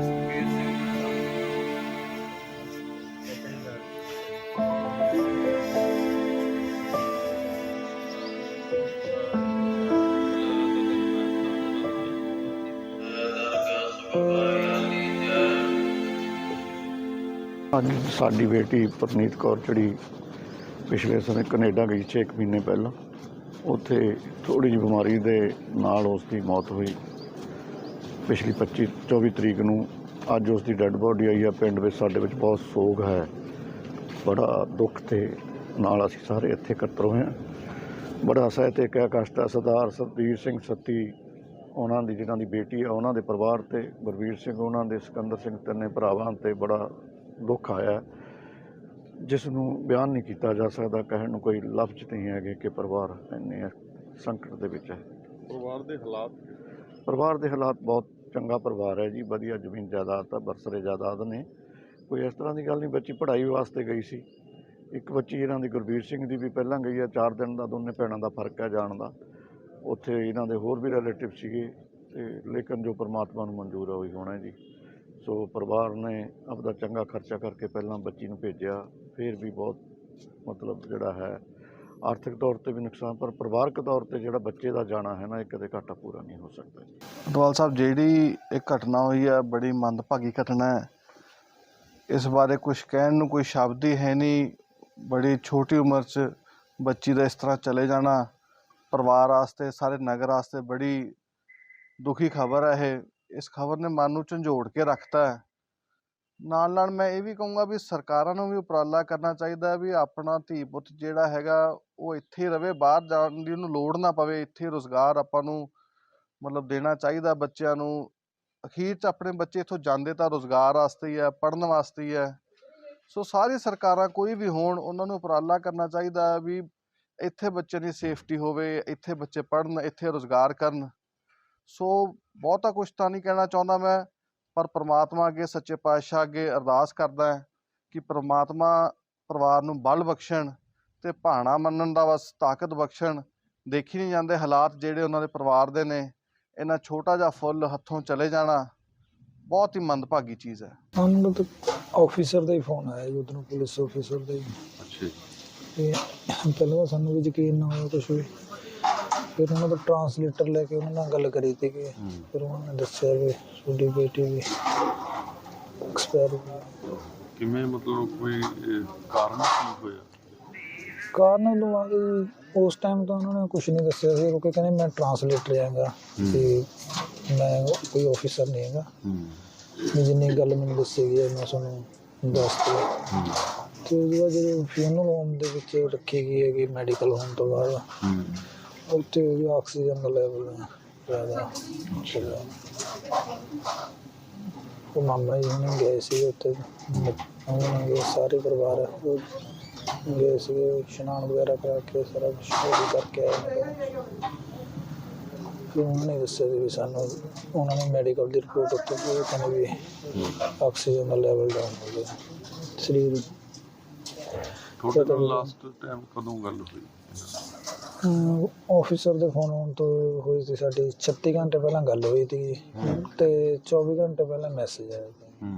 Side ਤੇ ਅੱਜ ਸਾਡੀ ਬੇਟੀ ਪਰਨੀਤ ਕੌਰ ਜਿਹੜੀ ਪਿਛਲੇ ਸਮੇਂ ਕੈਨੇਡਾ ਗਈ 6 ਮਹੀਨੇ ਪਹਿਲਾਂ, ਉੱਥੇ ਥੋੜੀ ਜਿਹੀ ਬਿਮਾਰੀ ਦੇ ਨਾਲ ਉਸ ਦੀ ਮੌਤ ਹੋਈ। ਪਿਛਲੀ 25 24 ਤਰੀਕ ਨੂੰ ਅੱਜ ਉਸ ਦੀ ਡੈੱਡ ਬੋਡੀ ਆਈ ਆ, ਪਿੰਡ ਵਿੱਚ ਸਾਡੇ ਵਿੱਚ ਬਹੁਤ ਸੋਗ ਹੈ। ਬੜਾ ਦੁੱਖ ਤੇ ਨਾਲ ਅਸੀਂ ਸਾਰੇ ਇੱਥੇ ਇਕੱਤਰ ਹੋਏ ਹਾਂ। ਬੜਾ ਸਾਹਿਤਕ ਹੈ, ਕਸ਼ਟ ਹੈ। ਸਰਦਾਰ ਸਤਬੀਰ ਸਿੰਘ ਸੱਤੀ, ਉਹਨਾਂ ਦੀ ਜਿਹਨਾਂ ਦੀ ਬੇਟੀ ਹੈ, ਉਹਨਾਂ ਦੇ ਪਰਿਵਾਰ ਤੇ ਗੁਰਵੀਰ ਸਿੰਘ, ਉਹਨਾਂ ਦੇ ਸਿਕੰਦਰ ਸਿੰਘ ਤਿੰਨੇ ਭਰਾਵਾਂ ਤੇ ਬੜਾ ਦੁੱਖ ਆਇਆ ਜਿਸ ਨੂੰ ਬਿਆਨ ਨਹੀਂ ਕੀਤਾ ਜਾ ਸਕਦਾ ਕਹਿਣ ਨੂੰ ਕੋਈ ਲਫ਼ਜ਼ ਨਹੀਂ ਹੈਗੇ ਕਿ ਪਰਿਵਾਰ ਇੰਨੇ ਸੰਕਟ ਦੇ ਵਿੱਚ ਹੈ। ਪਰਿਵਾਰ ਦੇ ਹਾਲਾਤ? ਪਰਿਵਾਰ ਦੇ ਹਾਲਾਤ ਬਹੁਤ ਚੰਗਾ ਪਰਿਵਾਰ ਹੈ ਜੀ ਵਧੀਆ ਜ਼ਮੀਨ ਜਾਇਦਾਦ ਆ ਬਰਸਰੇ ਜਾਇਦਾਦ ਨੇ। ਕੋਈ ਇਸ ਤਰ੍ਹਾਂ ਦੀ ਗੱਲ ਨਹੀਂ ਬੱਚੀ ਪੜ੍ਹਾਈ ਵਾਸਤੇ ਗਈ ਸੀ। ਇੱਕ ਬੱਚੀ ਇਹਨਾਂ ਦੀ ਗੁਰਵੀਰ ਸਿੰਘ ਦੀ ਵੀ ਪਹਿਲਾਂ ਗਈ ਆ ਚਾਰ ਦਿਨ ਦਾ ਦੋਨੇ ਭੈਣਾਂ ਦਾ ਫ਼ਰਕ ਹੈ ਜਾਣ ਦਾ। ਉੱਥੇ ਇਹਨਾਂ ਦੇ ਹੋਰ ਵੀ ਰਿਲੇਟਿਵ ਸੀਗੇ ਤੇ ਲੇਕਿਨ ਜੋ ਪਰਮਾਤਮਾ ਨੂੰ ਮਨਜ਼ੂਰ ਹੈ ਉਹੀ ਹੋਣਾ ਜੀ। ਸੋ ਪਰਿਵਾਰ ਨੇ ਆਪਦਾ ਚੰਗਾ ਖਰਚਾ ਕਰਕੇ ਪਹਿਲਾਂ ਬੱਚੀ ਨੂੰ ਭੇਜਿਆ, ਫਿਰ ਵੀ ਬਹੁਤ ਮਤਲਬ ਜਿਹੜਾ ਹੈ, ਆਰਥਿਕ ਤੌਰ ਤੇ ਵੀ ਨੁਕਸਾਨ, ਪਰ ਪਰਿਵਾਰਕ ਤੌਰ ਤੇ ਜਿਹੜਾ ਬੱਚੇ ਦਾ ਜਾਣਾ ਹੈ ਨਾ, ਇਹ ਕਦੇ ਘਾਟਾ ਪੂਰਾ ਨਹੀਂ ਹੋ ਸਕਦਾ। ਜੀ ਅਟਵਾਲ ਸਾਹਿਬ, ਜਿਹੜੀ ਇਹ ਘਟਨਾ ਹੋਈ ਹੈ, ਬੜੀ ਮੰਦਭਾਗੀ ਘਟਨਾ ਹੈ। ਇਸ ਬਾਰੇ ਕੁਝ ਕਹਿਣ ਨੂੰ ਕੋਈ ਸ਼ਬਦ ਹੀ ਹੈ ਨਹੀਂ। ਬੜੀ ਛੋਟੀ ਉਮਰ 'ਚ ਬੱਚੀ ਦਾ ਇਸ ਤਰ੍ਹਾਂ ਚਲੇ ਜਾਣਾ, ਪਰਿਵਾਰ ਵਾਸਤੇ, ਸਾਰੇ ਨਗਰ ਵਾਸਤੇ ਬੜੀ ਦੁਖੀ ਖਬਰ ਹੈ ਇਹ। ਇਸ ਖਬਰ ਨੇ ਮਨ ਨੂੰ ਝੰਜੋੜ ਕੇ ਰੱਖਤਾ ਹੈ। ਨਾਲ ਨਾਲ ਮੈਂ ਇਹ ਵੀ ਕਹੂੰਗਾ ਵੀ ਸਰਕਾਰਾਂ ਨੂੰ ਵੀ ਉਪਰਾਲਾ ਕਰਨਾ ਚਾਹੀਦਾ ਵੀ ਆਪਣਾ ਧੀ ਪੁੱਤ ਜਿਹੜਾ ਹੈਗਾ ਉਹ ਇੱਥੇ ਹੀ ਰਵੇ, ਬਾਹਰ ਜਾਣ ਦੀ ਉਹਨੂੰ ਲੋੜ ਨਾ ਪਵੇ, ਇੱਥੇ ਰੁਜ਼ਗਾਰ ਆਪਾਂ ਨੂੰ ਮਤਲਬ ਦੇਣਾ ਚਾਹੀਦਾ ਬੱਚਿਆਂ ਨੂੰ। ਅਖੀਰ 'ਚ ਆਪਣੇ ਬੱਚੇ ਇੱਥੋਂ ਜਾਂਦੇ ਤਾਂ ਰੁਜ਼ਗਾਰ ਵਾਸਤੇ ਹੀ ਹੈ, ਪੜ੍ਹਨ ਵਾਸਤੇ ਹੀ ਹੈ। ਸੋ ਸਾਰੀ ਸਰਕਾਰਾਂ ਕੋਈ ਵੀ ਹੋਣ, ਉਹਨਾਂ ਨੂੰ ਉਪਰਾਲਾ ਕਰਨਾ ਚਾਹੀਦਾ ਵੀ ਇੱਥੇ ਬੱਚੇ ਦੀ ਸੇਫਟੀ ਹੋਵੇ, ਇੱਥੇ ਬੱਚੇ ਪੜ੍ਹਨ, ਇੱਥੇ ਰੁਜ਼ਗਾਰ ਕਰਨ। ਸੋ ਬਹੁਤਾ ਕੁਝ ਤਾਂ ਨਹੀਂ ਕਹਿਣਾ ਚਾਹੁੰਦਾ ਮੈਂ ਪਰ ਪ੍ਰਮਾਤਮਾ ਅੱਗੇ ਸੱਚੇ ਪਾਤਸ਼ਾਹ ਅੱਗੇ ਅਰਦਾਸ ਕਰਦਾ ਹੈ ਕਿ ਪ੍ਰਮਾਤਮਾ ਪਰਿਵਾਰ ਨੂੰ ਬਲ ਬਖਸ਼ਣ ਤੇ ਭਾਣਾ ਮੰਨਣ ਦਾ ਬਸ ਤਾਕਤ ਬਖਸ਼ਣ। ਦੇਖੀ ਨਹੀਂ ਜਾਂਦੇ ਹਾਲਾਤ ਜਿਹੜੇ ਉਹਨਾਂ ਦੇ ਪਰਿਵਾਰ ਦੇ ਨੇ ਇਹਨਾਂ ਛੋਟਾ ਜਿਹਾ ਫੁੱਲ ਹੱਥੋਂ ਚਲੇ ਜਾਣਾ ਬਹੁਤ ਹੀ ਮੰਦਭਾਗੀ ਚੀਜ਼ ਹੈ। ਸਾਨੂੰ ਤਾਂ ਆਫੀਸਰ ਦਾ ਹੀ ਫੋਨ ਆਇਆ ਜੀ ਉਧਰੋਂ ਪੁਲਿਸ ਆਫੀਸਰ ਦਾ ਹੀ। ਅੱਛਾ ਜੀ। ਤੇ ਪਹਿਲਾਂ ਸਾਨੂੰ ਵੀ ਯਕੀਨ ਨਾ ਹੋਇਆ ਕੁਛ ਵੀ। ਫਿਰ ਉਹਨਾਂ ਦਾ ਟਰਾਂਸਲੇਟਰ ਲੈ ਕੇ ਉਹਨਾਂ ਨਾਲ ਗੱਲ ਕਰੀ ਤੀ ਕਿ ਫਿਰ ਉਹਨਾਂ ਨੇ ਦੱਸਿਆ ਵੀ ਤੁਹਾਡੀ ਬੇਟੀ ਵੀ ਐਕਸਪਾਇਰ ਹੋ ਗਈ। ਕਿਵੇਂ ਮਤਲਬ ਕੋਈ ਕਾਰਨ ਕੀ ਹੋਇਆ? ਕਾਰਨ ਲਵਾ ਉਸ ਟਾਈਮ ਤਾਂ ਉਹਨਾਂ ਨੇ ਕੁਝ ਨਹੀਂ ਦੱਸਿਆ ਸੀ ਕਿਉਂਕਿ ਕਹਿੰਦੇ ਮੈਂ ਟਰਾਂਸਲੇਟਰ ਆਂਗਾ ਤੇ ਮੈਂ ਕੋਈ ਆਫੀਸਰ ਨਹੀਂ ਹੈਗਾ। ਵੀ ਜਿੰਨੀ ਗੱਲ ਮੈਨੂੰ ਦੱਸੀ ਗਈ ਹੈ ਮੈਂ ਤੁਹਾਨੂੰ ਦੱਸਤੀ ਤੇ ਉਹਦੇ ਬਾਅਦ ਜਦੋਂ ਫਿਊਨਲ ਹੋਮ ਦੇ ਵਿੱਚ ਰੱਖੀ ਗਈ ਹੈਗੀ ਮੈਡੀਕਲ ਹੋਮ ਤੋਂ ਬਾਅਦ। ਉੱਥੇ ਉਹਦੀ ਆਕਸੀਜਨ ਦਾ ਲੈਵਲ ਜ਼ਿਆਦਾ ਸੀਗਾ ਉਹ ਮਾਮਾ ਜੀ ਹੁਣੇ ਗਏ ਸੀ ਉੱਥੇ। ਉਹਨਾਂ ਨੇ ਗਏ ਸਾਰੇ ਪਰਿਵਾਰ। ਉਹ ਗਏ ਸੀ ਇਸ਼ਨਾਨ ਵਗੈਰਾ ਕਰਾ ਕੇ ਸਾਰਾ ready ਕਰਕੇ ਆਏ ਨੇ। ਫਿਰ ਉਹਨਾਂ ਨੇ ਦੱਸਿਆ ਸੀ ਵੀ ਸਾਨੂੰ ਉਹਨਾਂ ਨੇ ਮੈਡੀਕਲ ਦੀ ਰਿਪੋਰਟ ਉੱਤੇ ਵੀ ਕਹਿੰਦੇ ਵੀ ਆਕਸੀਜਨ ਦਾ ਲੈਵਲ ਡਾਊਨ ਹੋ ਗਿਆ। ਸਰੀਰ ਨਾਲ ਲਾਸਟ ਟਾਈਮ ਕਦੋਂ ਗੱਲ ਹੋਈ? ਆਫੀਸਰ ਦੇ ਫੋਨ ਆਉਣ ਤੋਂ ਹੋਈ ਸੀ ਸਾਡੀ 36 ਘੰਟੇ ਪਹਿਲਾਂ ਗੱਲ ਹੋਈ ਸੀ ਤੇ 24 ਘੰਟੇ ਪਹਿਲਾਂ ਮੈਸੇਜ ਆਇਆ ਸੀ।